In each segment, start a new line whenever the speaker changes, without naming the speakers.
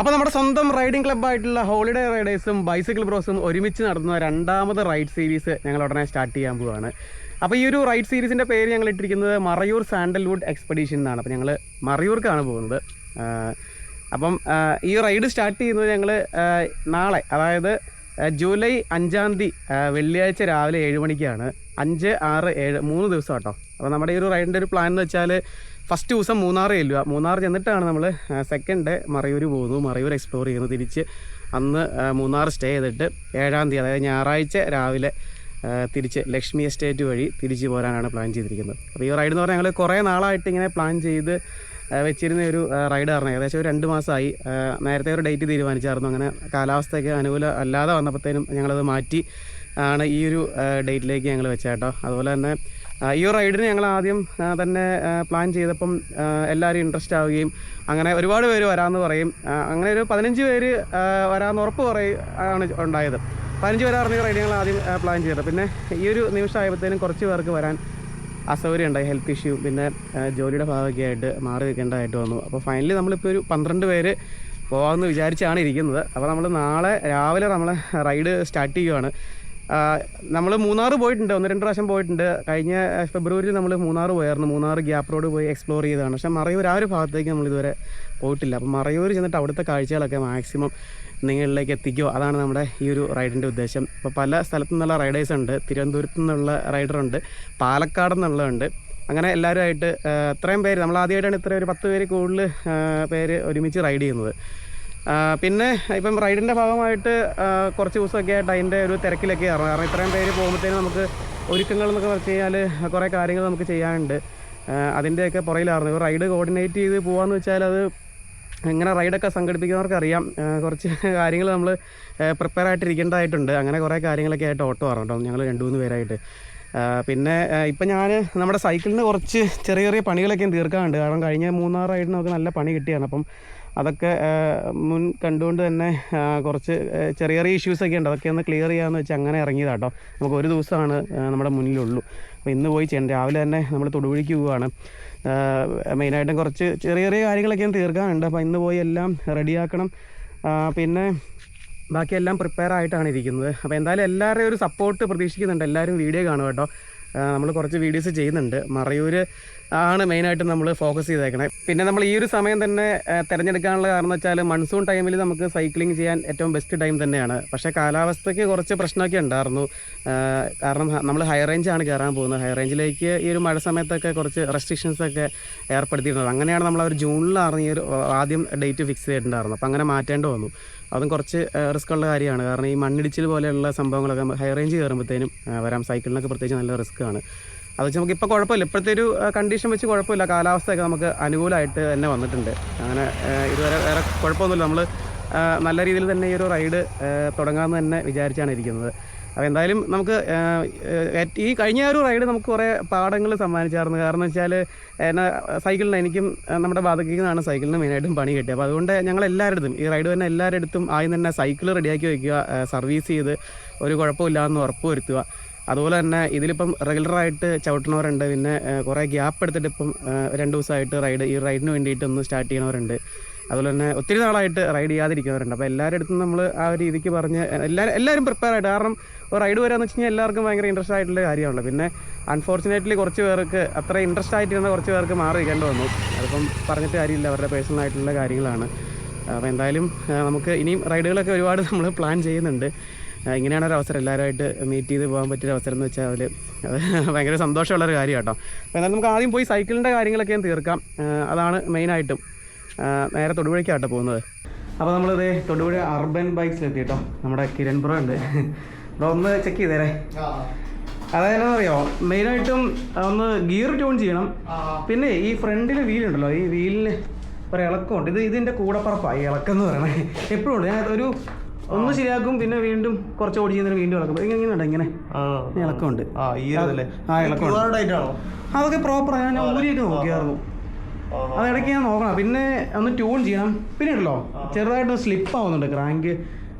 അപ്പോൾ നമ്മുടെ സ്വന്തം റൈഡിംഗ് ക്ലബ്ബായിട്ടുള്ള ഹോളിഡേ റൈഡേഴ്സും ബൈസിക്കിൾ ബ്രോസും ഒരുമിച്ച് നടത്തുന്ന രണ്ടാമത് റൈഡ് സീരീസ് ഞങ്ങൾ ഉടനെ സ്റ്റാർട്ട് ചെയ്യാൻ പോവുകയാണ് അപ്പോൾ ഈ ഒരു റൈഡ് സീരീസിന്റെ പേര് ഞങ്ങൾ ഇട്ടിരിക്കുന്നത് മറയൂർ സാൻഡൽവുഡ് എക്സ്പെഡീഷൻ എന്നാണ്. അപ്പോൾ ഞങ്ങൾ മറയൂർക്കാണ് പോകുന്നത്. അപ്പം ഈ റൈഡ് സ്റ്റാർട്ട് ചെയ്യുന്നത് ഞങ്ങൾ നാളെ അതായത് ജൂലൈ അഞ്ചാം തീയതി വെള്ളിയാഴ്ച രാവിലെ ഏഴ് മണിക്കാണ്. അഞ്ച് ആറ് ഏഴ് മൂന്ന് ദിവസം കേട്ടോ അപ്പോൾ നമ്മുടെ ഈ ഒരു റൈഡിന്റെ ഒരു പ്ലാൻ എന്ന് വെച്ചാൽ ഫസ്റ്റ് ദിവസം മൂന്നാർ ചെല്ലുക. മൂന്നാർ ചെന്നിട്ടാണ് നമ്മൾ സെക്കൻഡ് ഡേ മറയൂർ പോകുന്നു. മറയൂർ എക്സ്പ്ലോർ ചെയ്യുന്നു. തിരിച്ച് അന്ന് മൂന്നാർ സ്റ്റേ ചെയ്തിട്ട് ഏഴാം തീയതി അതായത് ഞായറാഴ്ച രാവിലെ തിരിച്ച് ലക്ഷ്മി എസ്റ്റേറ്റ് വഴി തിരിച്ച് പോരാനാണ് പ്ലാൻ ചെയ്തിരിക്കുന്നത്. അപ്പോൾ ഈ റൈഡ് എന്ന് പറഞ്ഞാൽ ഞങ്ങൾ കുറേ നാളായിട്ട് ഇങ്ങനെ പ്ലാൻ ചെയ്ത് വെച്ചിരുന്ന ഒരു റൈഡ് കാരണം ഏകദേശം ഒരു രണ്ട് മാസമായി. നേരത്തെ ഒരു ഡേറ്റ് തീരുമാനിച്ചായിരുന്നു. അങ്ങനെ കാലാവസ്ഥയൊക്കെ അനുകൂല അല്ലാതെ വന്നപ്പോഴത്തേനും ഞങ്ങളത് മാറ്റി ആണ് ഈ ഒരു ഡേറ്റിലേക്ക് ഞങ്ങൾ വെച്ചേട്ടോ അതുപോലെ തന്നെ ഈ ഒരു റൈഡിന് ഞങ്ങൾ ആദ്യം തന്നെ പ്ലാൻ ചെയ്തപ്പം എല്ലാവരും ഇൻട്രസ്റ്റ് ആവുകയും അങ്ങനെ ഒരുപാട് പേര് വരാമെന്ന് പറയും. അങ്ങനെ ഒരു പതിനഞ്ച് പേര് വരാമെന്ന് ഉറപ്പ് പറയും ആണ് ഉണ്ടായത്. പതിനഞ്ച് പേര് അറിഞ്ഞ റൈഡ് ഞങ്ങൾ ആദ്യം പ്ലാൻ ചെയ്തത്. പിന്നെ ഈ ഒരു നിമിഷമായപ്പോഴത്തേനും കുറച്ച് പേർക്ക് വരാൻ അസൗകര്യം ഉണ്ടായി ഹെൽത്ത് ഇഷ്യൂ പിന്നെ ജോലിയുടെ ഭാഗമൊക്കെ ആയിട്ട് മാറി നിൽക്കേണ്ടതായിട്ട് വന്നു. അപ്പോൾ ഫൈനലി നമ്മളിപ്പോൾ ഒരു പന്ത്രണ്ട് പേര് പോകാമെന്ന് വിചാരിച്ചാണ് ഇരിക്കുന്നത്. അപ്പോൾ നമ്മൾ നാളെ രാവിലെ നമ്മൾ റൈഡ് സ്റ്റാർട്ട് ചെയ്യുകയാണ് നമ്മൾ മൂന്നാർ പോയിട്ടുണ്ട്. ഒന്ന് രണ്ട് പ്രാവശ്യം പോയിട്ടുണ്ട്. കഴിഞ്ഞ ഫെബ്രുവരിയിൽ നമ്മൾ മൂന്നാർ പോയായിരുന്നു. മൂന്നാർ ഗ്യാപ്പ് റോഡ് പോയി എക്സ്പ്ലോർ ചെയ്തതാണ്. പക്ഷേ മറയൂർ ആ ഒരു ഭാഗത്തേക്ക് നമ്മൾ ഇതുവരെ പോയിട്ടില്ല. അപ്പോൾ മറയൂർ ചെന്നിട്ട് അവിടുത്തെ കാഴ്ചകളൊക്കെ മാക്സിമം നിങ്ങളിലേക്ക് എത്തിക്കുമോ അതാണ് നമ്മുടെ ഈ ഒരു റൈഡിന്റെ ഉദ്ദേശം. ഇപ്പോൾ പല സ്ഥലത്തു നിന്നുള്ള റൈഡേഴ്സ് ഉണ്ട്. തിരുവനന്തപുരത്തു നിന്നുള്ള റൈഡറുണ്ട് പാലക്കാട് നിന്നുള്ളതുണ്ട് അങ്ങനെ എല്ലാവരുമായിട്ട് ഇത്രയും പേര് നമ്മൾ ആദ്യമായിട്ടാണ് ഇത്രയും ഒരു പത്ത് പേര് കൂടുതൽ പേര് ഒരുമിച്ച് റൈഡ് ചെയ്യുന്നത്. പിന്നെ ഇപ്പം റൈഡിന്റെ ഭാഗമായിട്ട് കുറച്ച് ദിവസമൊക്കെ ആയിട്ട് അതിന്റെ ഒരു തിരക്കിലൊക്കെ ആയിരുന്നു. കാരണം ഇത്രയും പേര് പോകുമ്പോഴത്തേനും നമുക്ക് ഒരുക്കങ്ങൾ എന്നൊക്കെ പറഞ്ഞു കഴിഞ്ഞാൽ കുറേ കാര്യങ്ങൾ നമുക്ക് ചെയ്യാനുണ്ട്. അതിന്റെയൊക്കെ പുറയിലായിരുന്നു ഇപ്പോൾ റൈഡ് കോർഡിനേറ്റ് ചെയ്ത് പോകാമെന്ന് വെച്ചാൽ അത് ഇങ്ങനെ റൈഡൊക്കെ സംഘടിപ്പിക്കുന്നവർക്ക് അറിയാം. കുറച്ച് കാര്യങ്ങൾ നമ്മൾ പ്രിപ്പയർ ആയിട്ടിരിക്കേണ്ടതായിട്ടുണ്ട്. അങ്ങനെ കുറേ കാര്യങ്ങളൊക്കെ ആയിട്ട് ഓട്ടോ ആറുണ്ടോ ഞങ്ങൾ രണ്ട് മൂന്ന് പേരായിട്ട്. പിന്നെ ഇപ്പം ഞാൻ നമ്മുടെ സൈക്കിളിന് കുറച്ച് ചെറിയ ചെറിയ പണികളൊക്കെ തീർക്കാറുണ്ട് കാരണം കഴിഞ്ഞ റൈഡിന് നമുക്ക് നല്ല പണി കിട്ടിയാണ് അപ്പം അതൊക്കെ മുൻ കണ്ടുകൊണ്ട് തന്നെ കുറച്ച് ചെറിയ ചെറിയ ഇഷ്യൂസൊക്കെ ഉണ്ട്. അതൊക്കെ ഒന്ന് ക്ലിയർ ചെയ്യാമെന്ന് വെച്ച് അങ്ങനെ ഇറങ്ങിയതാട്ടോ നമുക്ക് ഒരു ദിവസമാണ് നമ്മുടെ മുന്നിലുള്ളൂ. അപ്പോൾ ഇന്ന് പോയി ചെയ്യണം രാവിലെ തന്നെ നമ്മൾ തൊടുപുഴയ്ക്ക് പോവുകയാണ് മെയിനായിട്ടും കുറച്ച് ചെറിയ ചെറിയ കാര്യങ്ങളൊക്കെ തീർക്കാനുണ്ട്. അപ്പോൾ ഇന്ന് പോയി എല്ലാം റെഡിയാക്കണം പിന്നെ ബാക്കിയെല്ലാം പ്രിപ്പയർ ആയിട്ടാണ് ഇരിക്കുന്നത്. അപ്പോൾ എന്തായാലും എല്ലാവരുടെയും ഒരു സപ്പോർട്ട് പ്രതീക്ഷിക്കുന്നുണ്ട്. എല്ലാവരും വീഡിയോ കാണും കേട്ടോ നമ്മൾ കുറച്ച് വീഡിയോസ് ചെയ്യുന്നുണ്ട്. മറയൂർ ആണ് മെയിനായിട്ട് നമ്മൾ ഫോക്കസ് ചെയ്തേക്കണേ. പിന്നെ നമ്മൾ ഈ ഒരു സമയം തന്നെ തിരഞ്ഞെടുക്കാനുള്ള കാരണം വെച്ചാൽ മൺസൂൺ ടൈമിൽ നമുക്ക് സൈക്ലിംഗ് ചെയ്യാൻ ഏറ്റവും ബെസ്റ്റ് ടൈം തന്നെയാണ്. പക്ഷേ കാലാവസ്ഥയ്ക്ക് കുറച്ച് പ്രശ്നമൊക്കെ ഉണ്ടായിരുന്നു. കാരണം നമ്മൾ ഹൈ റേഞ്ചാണ് കയറാൻ പോകുന്നത്. ഹൈ റേഞ്ചിലേക്ക് ഈ ഒരു മഴ സമയത്തൊക്കെ കുറച്ച് റെസ്ട്രിക്ഷൻസ് ഒക്കെ ഏർപ്പെടുത്തിയിരുന്നത്. അങ്ങനെയാണ് നമ്മൾ അവർ ജൂണിലാണ് ഈ ഒരു ആദ്യം ഡേറ്റ് ഫിക്സ് ചെയ്തിട്ടുണ്ടായിരുന്നത്. അപ്പോൾ അങ്ങനെ മാറ്റേണ്ടി വന്നു. അതും കുറച്ച് റിസ്ക് ഉള്ള കാര്യമാണ്. കാരണം ഈ മണ്ണിടിച്ചിൽ പോലെയുള്ള സംഭവങ്ങളൊക്കെ ഹൈ റേഞ്ച് കയറുമ്പോഴത്തേനും വരാം. സൈക്കിളിനൊക്കെ പ്രത്യേകിച്ച് നല്ല റിസ്ക് ആണ്. അത് വെച്ച് നമുക്ക് ഇപ്പോൾ കുഴപ്പമില്ല. ഇപ്പോഴത്തെ ഒരു കണ്ടീഷൻ വെച്ച് കുഴപ്പമില്ല. കാലാവസ്ഥയൊക്കെ നമുക്ക് അനുകൂലമായിട്ട് തന്നെ വന്നിട്ടുണ്ട്. അങ്ങനെ ഇതുവരെ വേറെ കുഴപ്പമൊന്നുമില്ല. നമ്മൾ നല്ല രീതിയിൽ തന്നെ ഈ ഒരു റൈഡ് തുടങ്ങാമെന്ന് തന്നെ വിചാരിച്ചാണ് ഇരിക്കുന്നത്. അപ്പോൾ എന്തായാലും നമുക്ക് ഈ കഴിഞ്ഞ ഒരു റൈഡ് നമുക്ക് കുറേ പാഠങ്ങൾ സമ്മാനിച്ചായിരുന്നു. കാരണം വെച്ചാൽ എന്നാ സൈക്കിളിന് എനിക്കും നമ്മുടെ ബാധകിൽ നിന്നാണ് സൈക്കിളിന് മെയിനായിട്ടും പണി കിട്ടിയത്. അപ്പോൾ അതുകൊണ്ട് ഞങ്ങൾ എല്ലാവരുടെ ഈ റൈഡ് തന്നെ എല്ലാവരുടെ അടുത്തും ആദ്യം തന്നെ സൈക്കിൾ റെഡിയാക്കി വയ്ക്കുക സർവീസ് ചെയ്ത് ഒരു കുഴപ്പമില്ല എന്ന് ഉറപ്പ് വരുത്തുക അതുപോലെ തന്നെ ഇതിലിപ്പം റെഗുലറായിട്ട് ചവിട്ടണവരുണ്ട് പിന്നെ കുറേ ഗ്യാപ്പ് എടുത്തിട്ട് ഇപ്പം രണ്ട് ദിവസമായിട്ട് റൈഡ് ഈ റൈഡിന് വേണ്ടിയിട്ട് ഒന്ന് സ്റ്റാർട്ട് ചെയ്യണവരുണ്ട്. അതുപോലെ തന്നെ ഒത്തിരി നാളായിട്ട് റൈഡ് ചെയ്യാതിരിക്കുന്നവരുണ്ട്. അപ്പോൾ എല്ലാവരുടെ അടുത്തും നമ്മൾ ആ ഒരു രീതിക്ക് പറഞ്ഞ് എല്ലാവരും എല്ലാവരും പ്രിപ്പയർ ആയിട്ട് കാരണം ഒരു റൈഡ് വരാമെന്ന് വെച്ച് കഴിഞ്ഞാൽ എല്ലാവർക്കും ഭയങ്കര ഇൻട്രസ്റ്റ് ആയിട്ടുള്ള കാര്യമാണല്ലോ. പിന്നെ അൺഫോർച്ചുനേറ്റ്ലി കുറച്ച് പേർക്ക് അത്ര ഇൻട്രസ്റ്റ് ആയിട്ടിരുന്ന കുറച്ച് പേർക്ക് മാറി നിൽക്കേണ്ടി വന്നു. അതിപ്പം പറഞ്ഞിട്ട് കാര്യമില്ല. അവരുടെ പേഴ്സണൽ ആയിട്ടുള്ള കാര്യങ്ങളാണ്. അപ്പോൾ എന്തായാലും നമുക്ക് ഇനിയും റൈഡുകളൊക്കെ ഒരുപാട് നമ്മൾ പ്ലാൻ ചെയ്യുന്നുണ്ട്. ഇങ്ങനെയാണ് ഒരു അവസരം. എല്ലാവരുമായിട്ട് മീറ്റ് ചെയ്ത് പോകാൻ പറ്റിയ അവസരം എന്ന് വെച്ചാൽ അതിൽ അത് ഭയങ്കര സന്തോഷമുള്ളൊരു കാര്യം കേട്ടോ അപ്പോൾ എന്നാലും നമുക്ക് ആദ്യം പോയി സൈക്കിളിന്റെ കാര്യങ്ങളൊക്കെ തീർക്കാം. അതാണ് മെയിനായിട്ടും നേരെ തൊടുപുഴയ്ക്കാട്ടോ പോകുന്നത്. അപ്പോൾ നമ്മളിത് തൊടുപുഴ അർബൻ ബൈക്സിലെത്തി കേട്ടോ നമ്മുടെ കിരൺ ബ്രോ ഉണ്ട്. ബ്രോ ഒന്ന് ചെക്ക് ചെയ്തേരേ. അതായത് അറിയോ മെയിനായിട്ടും ഒന്ന് ഗിയർ ട്യൂൺ ചെയ്യണം. പിന്നെ ഈ ഫ്രണ്ടിൽ വീലുണ്ടല്ലോ ഈ വീലിന് ഒരു ഇളക്കമുണ്ട്. ഇത് ഇതിന്റെ കൂടപ്പറപ്പാണ് ഈ ഇളക്കം എന്ന് പറയണേ. എപ്പോഴും ഉണ്ട്. ഞാൻ ഒരു ഒന്ന് ശരിയാക്കും പിന്നെ വീണ്ടും കുറച്ച് ഓടി ചെയ്യുന്നതിന് വീണ്ടും ഇളക്കും. ഇങ്ങനെ ഇങ്ങനെ ഇളക്കമുണ്ട്.
ആ
ഇളക്കമുണ്ട്. അതൊക്കെ പ്രോപ്പറാണ് ഞാൻ ഊരിയൊക്കെ നോക്കിയായിരുന്നു. അത് ഇടയ്ക്ക് ഞാൻ നോക്കണം. പിന്നെ ഒന്ന് ട്യൂൺ ചെയ്യണം. പിന്നെ ഉണ്ടല്ലോ ചെറുതായിട്ട് സ്ലിപ്പ് ആവുന്നുണ്ട്. ക്രാങ്ക്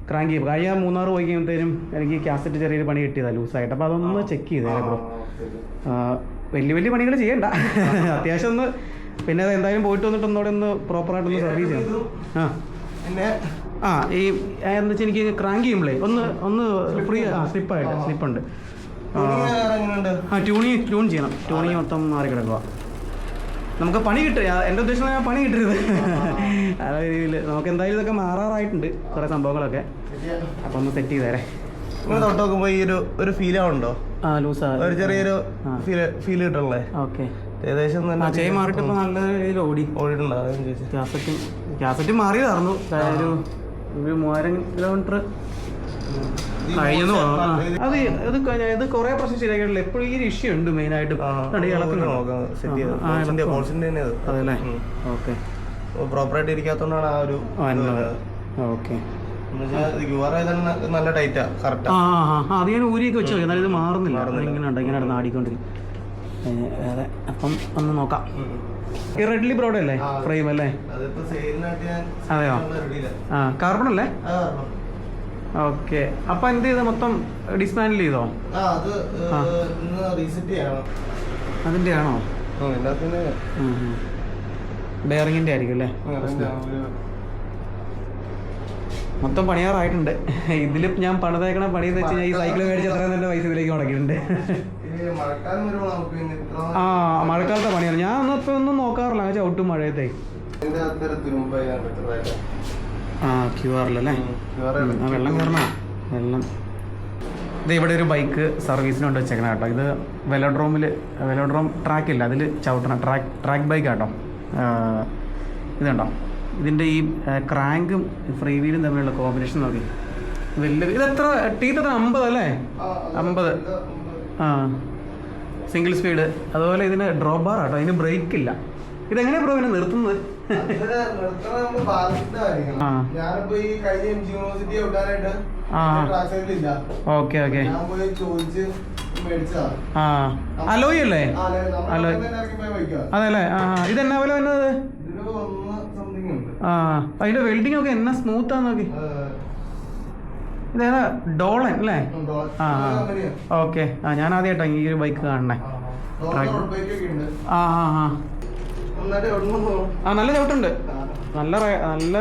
ക്രാങ്ക് ചെയ്യും. കഴിഞ്ഞ മൂന്നാർ പോയി കഴിയുമ്പോഴത്തേനും എനിക്ക് കാസറ്റ് ചെറിയൊരു പണി കിട്ടിയതാണ് ലൂസായിട്ട്. അപ്പോൾ അതൊന്ന് ചെക്ക് ചെയ്തേ ബ്രോ വലിയ വലിയ പണികൾ ചെയ്യണ്ട. അത്യാവശ്യം ഒന്ന് പിന്നെ അത് എന്തായാലും പോയിട്ട് വന്നിട്ട് ഒന്നുകൂടെ ഒന്ന് പ്രോപ്പറായിട്ടൊന്ന് സർവീസ് ചെയ്യണം. ആ.
പിന്നെ?
ആ ഈ എന്താ വെച്ചാൽ എനിക്ക് ക്രാങ്ക് ചെയ്യുമ്പോഴേ ഒന്ന് ഒന്ന് ഫ്രീ ആ സ്ലിപ്പായിട്ട് സ്ലിപ്പുണ്ട് ആ. ട്യൂണിങ് ട്യൂൺ ചെയ്യണം. ട്യൂണിങ് മൊത്തം മാറി കിടക്കുക നമുക്ക് പണി കിട്ടും. എന്റെ ഉദ്ദേശം ഞാൻ പണി കിട്ടരുത്. ആ. രീതിയിൽ നമുക്ക് എന്തായാലും ഇതൊക്കെ മാറാറായിട്ടുണ്ട് കുറേ സംഭവങ്ങളൊക്കെ. അപ്പം ഒന്ന് സെറ്റ് ചെയ്തേരെ.
നിങ്ങൾ തൊട്ട് നോക്കുമ്പോൾ ഈ ഒരു ഒരു ഫീൽ ആവുന്നുണ്ടോ?
ആ ലൂസാ
ഒരു ചെറിയൊരു ഫീൽ ഫീൽ കിട്ടണല്ലേ
ഓക്കെ.
ഏകദേശം
ചെയിൻ മാറിയിട്ട് ഇപ്പോൾ നല്ല രീതിയിൽ ഓടി.
ഓടിയിട്ടുണ്ടോ? അതാണ് ചോദിച്ചത്
കാസറ്റ് കാസറ്റ് മാറിയതായിരുന്നു ഒരു ഒരു മൂവായിരം കിലോമീറ്റർ ആ. അത് ഇത് ഇത് കുറേ പ്രശ്നം ശരിയാക്കിയിട്ടില്ല. എപ്പോഴും ഈ ഒരു ഇഷ്യൂ ഉണ്ട്
മെയിൻ അത്
അതല്ലേ? ഓക്കെ.
പ്രോപ്പറായിട്ട് ഇരിക്കാത്തോണ്ടാണ് ആ ഒരു
ഓക്കെ.
നല്ല ടൈറ്റാ കറക്റ്റാ
ആ. അത് ഞാൻ ഊരിയൊക്കെ വെച്ചു. എന്നാലും ഇത് മാറുന്നില്ല. ഇങ്ങനെ ഉണ്ട് ഇങ്ങനെ നടന്ന് ആടിക്കൊണ്ടിരിക്കും വേറെ അപ്പം ഒന്ന് നോക്കാം. ഈ റെഡ്ലി ബ്രോഡ് അല്ലേ? ഫ്രെയിം അല്ലേ? അതെയോ? ആ കാർബൺ അല്ലേ? ഓക്കെ. അപ്പൊ എന്ത് ചെയ്ത് മൊത്തം ഡിസ്മാൻഡിൽ ചെയ്തോ?
അത് ഇന്ന് റീസെറ്റ് ചെയ്യണം.
അതിന്റെ ആണോ? ബെയറിങ്ങിന്റെ ആയിരിക്കും അല്ലേ? മൊത്തം പണിയാറായിട്ടുണ്ട്. ഇതിൽ ഞാൻ പണിതേക്കണ പണി എന്ന് വെച്ച് ഈ സൈക്കിൾ മേടിച്ച് അത്രയും തന്നെ പൈസ ഇതിലേക്ക് മുടക്കിയിട്ടുണ്ട്. ആ മഴക്കാലത്തെ പണിയാണ്. ഞാൻ ഒന്നും ഇപ്പൊ ഒന്നും നോക്കാറില്ല. അങ്ങനെ ചവിട്ടും മഴയത്തെ. ആ ക്യു ആറിലല്ലേ? വെള്ളം കയറണ? വെള്ളം. ഇത് ഇവിടെ ഒരു ബൈക്ക് സർവീസിന് കൊണ്ട് വെച്ചേക്കണ കേട്ടോ. ഇത് വെലോഡ്രോമിൽ വെലോഡ്രോം ട്രാക്ക് ഇല്ല അതിൽ ചവിട്ടണം ട്രാക്ക് ട്രാക്ക് ബൈക്ക് കേട്ടോ ഇത് കണ്ടോ ഇതിന്റെ ഈ ക്രാങ്കും ഫ്രീ വീലും തമ്മിലുള്ള കോമ്പിനേഷൻ നോക്കി. വലിയ ഇത് എത്ര ടീത്ത് എത്ര അമ്പത് അല്ലേ? അമ്പത്. ആ സിംഗിൾ സ്പീഡ്. അതുപോലെ ഇതിന് ഡ്രോപ്പ് ബാർ കേട്ടോ ഇതിന് ബ്രേക്ക് ഇല്ല ഇതെങ്ങനെയാണ് ബ്രോ ഇതിനെ നിർത്തുന്നത്?
ഞാനിപ്പോ ഈ കഴിഞ്ഞ എം ജി യൂണിവേഴ്സിറ്റി വിടാനായിട്ട്
ആ.
ട്രാക്ക് സൈക്കിൾ ഇല്ല
ഓക്കെ ഓക്കെ.
ഞാൻ പോയി
അലോയ് അല്ലേ. അതെല്ലേ? ആ ആ. ഇതെന്നാ പോലെ വന്നത്. ആ. അതിന്റെ വെൽഡിംഗ് ഒക്കെ എന്നാ സ്മൂത്ത് ആ നോക്കി. ഇതേതാ? ഡോളൻ അല്ലേ? ആ. ഓക്കെ. ആ ഞാൻ ആദ്യമായിട്ടാണ് ഈ ഒരു ബൈക്ക് കാണണേ
ആ, ആ.
ആ. ആ നല്ല ചവിട്ടുണ്ട്. നല്ല നല്ല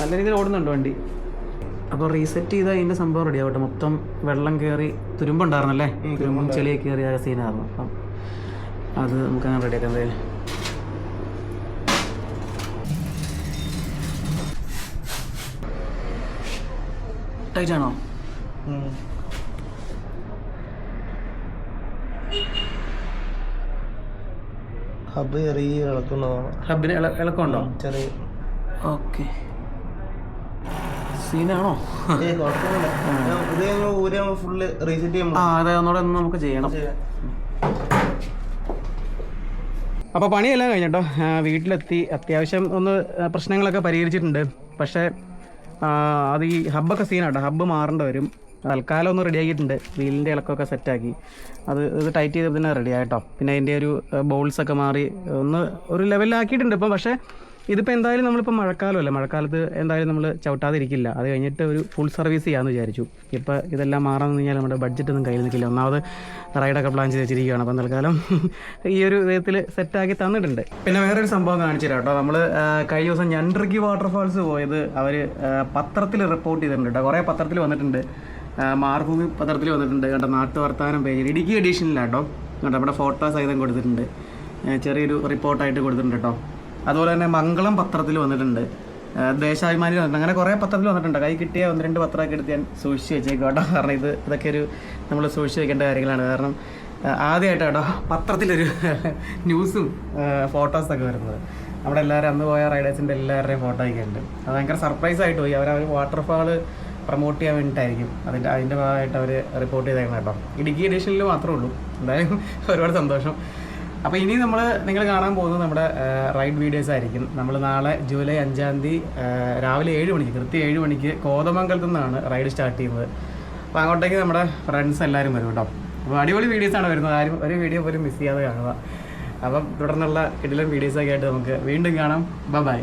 നല്ല രീതിയിൽ ഓടുന്നുണ്ട് വണ്ടി. അപ്പോൾ റീസെറ്റ് ചെയ്താൽ അതിന്റെ സംഭവം റെഡി ആവട്ടെ. മൊത്തം വെള്ളം കയറി തുരുമ്പുണ്ടായിരുന്നല്ലേ?
അല്ലേ
തുരുമ്പും ചെളിയൊക്കെ കയറി ആ സീനായിരുന്നു അപ്പം അത് നമുക്ക് അങ്ങനെ റെഡിയാക്കാം എന്തായാലും. ടൈറ്റ്
ഹബ്ബ് ചെറിയ ഇളക്കുന്നതാണ്
ഹബിന് ഇളക്കമുണ്ടോ?
ചെറിയ.
ഓക്കെ സീനാണോ?
ഇത് ഞങ്ങൾ ഊരി ഫുള്ള് റീസെറ്റ്
ആ
ചെയ്യുമ്പോൾ
അതെ ഒന്നുകൂടെ ഒന്ന് നമുക്ക് ചെയ്യണം. അപ്പോൾ പണിയെല്ലാം കഴിഞ്ഞിട്ടോ? ആ, വീട്ടിലെത്തി. അത്യാവശ്യം ഒന്ന് ആ, പ്രശ്നങ്ങളൊക്കെ പരിഹരിച്ചിട്ടുണ്ട്. പക്ഷേ ആ, അത് ഈ ഹബ്ബൊക്കെ സീനാട്ടോ. ഹബ്ബ് മാറേണ്ടി വരും. തൽക്കാലം ഒന്ന് റെഡി ആക്കിയിട്ടുണ്ട്. വീലിന്റെ ഇളക്കമൊക്കെ സെറ്റാക്കി അത് ഇത് ടൈറ്റ് ചെയ്ത് തന്നെ റെഡി ആയിട്ടോ പിന്നെ അതിന്റെ ഒരു ബോൾസൊക്കെ മാറി ഒന്ന് ഒരു ലെവലിലാക്കിയിട്ടുണ്ട് ഇപ്പം. പക്ഷേ ഇതിപ്പോൾ എന്തായാലും നമ്മളിപ്പോൾ മഴക്കാലമല്ലേ മഴക്കാലത്ത് എന്തായാലും നമ്മൾ ചവിട്ടാതിരിക്കില്ല. അത് കഴിഞ്ഞിട്ട് ഒരു ഫുൾ സർവീസ് ചെയ്യാമെന്ന് വിചാരിച്ചു. ഇപ്പോൾ ഇതെല്ലാം മാറാമെന്ന് കഴിഞ്ഞാൽ നമ്മുടെ ബഡ്ജറ്റൊന്നും കയ്യിൽ നിൽക്കില്ല. ഒന്നാമത് റൈഡൊക്കെ പ്ലാൻ ചെയ്ത് വെച്ചിരിക്കുകയാണ് അപ്പം തൽക്കാലം ഈ ഒരു വിധത്തിൽ സെറ്റാക്കി തന്നിട്ടുണ്ട്. പിന്നെ വേറൊരു സംഭവം കാണിച്ചു കേട്ടോ നമ്മൾ കഴിഞ്ഞ ദിവസം ഞണ്ടർക്കി വാട്ടർഫാൾസ് പോയത് അവർ പത്രത്തിൽ റിപ്പോർട്ട് ചെയ്തിട്ടുണ്ട് കേട്ടോ കുറേ പത്രത്തിൽ വന്നിട്ടുണ്ട്. മാർഭൂമി പത്രത്തിൽ വന്നിട്ടുണ്ട്. കണ്ട നാട്ടു വർത്തമാനം പേജിൽ ഇടുക്കി എഡീഷനിലാട്ടോ കേട്ടോ നമ്മുടെ ഫോട്ടോ സഹിതം കൊടുത്തിട്ടുണ്ട്. ചെറിയൊരു റിപ്പോർട്ടായിട്ട് കൊടുത്തിട്ടുണ്ട് കേട്ടോ അതുപോലെ തന്നെ മംഗളം പത്രത്തിൽ വന്നിട്ടുണ്ട്. ദേശാഭിമാനി വന്നിട്ടുണ്ട്. അങ്ങനെ കുറേ പത്രത്തിൽ വന്നിട്ടുണ്ട്. കൈ കിട്ടിയ ഒന്ന് രണ്ട് പത്രമൊക്കെ എടുത്ത് ഞാൻ സൂക്ഷിച്ച് വെച്ചേക്കും കേട്ടോ കാരണം ഇത് ഇതൊക്കെ ഒരു നമ്മൾ സൂക്ഷിച്ച് വെക്കേണ്ട കാര്യങ്ങളാണ്. കാരണം ആദ്യമായിട്ട് കേട്ടോ പത്രത്തിലൊരു ന്യൂസും ഫോട്ടോസൊക്കെ വരുന്നത്. നമ്മുടെ എല്ലാവരും അന്ന് പോയ റൈഡേഴ്സിന്റെ എല്ലാവരുടെയും ഫോട്ടോ ഒക്കെ ഉണ്ട്. അത് ഭയങ്കര സർപ്രൈസ് ആയിട്ട് പോയി. അവർ വാട്ടർഫാൾ പ്രൊമോട്ട് ചെയ്യാൻ വേണ്ടിയിട്ടായിരിക്കും. അതിന്റെ അതിന്റെ ഭാഗമായിട്ട് അവർ റിപ്പോർട്ട് ചെയ്തേക്കണം കേട്ടോ. ഇടുക്കി എഡിഷനിൽ മാത്രമേ ഉള്ളൂ. എന്തായാലും ഒരുപാട് സന്തോഷം. അപ്പോൾ ഇനി നമ്മൾ നിങ്ങൾ കാണാൻ പോകുന്നത് നമ്മുടെ റൈഡ് വീഡിയോസ് ആയിരിക്കും. നമ്മൾ നാളെ ജൂലൈ അഞ്ചാം തീയതി രാവിലെ ഏഴ് മണിക്ക് കൃത്യം ഏഴ് മണിക്ക് കോതമംഗലത്തു നിന്നാണ് റൈഡ് സ്റ്റാർട്ട് ചെയ്യുന്നത്. അപ്പോൾ അങ്ങോട്ടേക്ക് നമ്മുടെ ഫ്രണ്ട്സ് എല്ലാവരും വരും കേട്ടോ. അപ്പോൾ അടിപൊളി വീഡിയോസാണ് വരുന്നത്. ആരും ഒരു വീഡിയോ പോലും മിസ് ചെയ്യാതെ കാണുക. അപ്പം തുടർന്നുള്ള കിടിലൻ വീഡിയോസൊക്കെ ആയിട്ട് നമുക്ക് വീണ്ടും കാണാം. ബൈ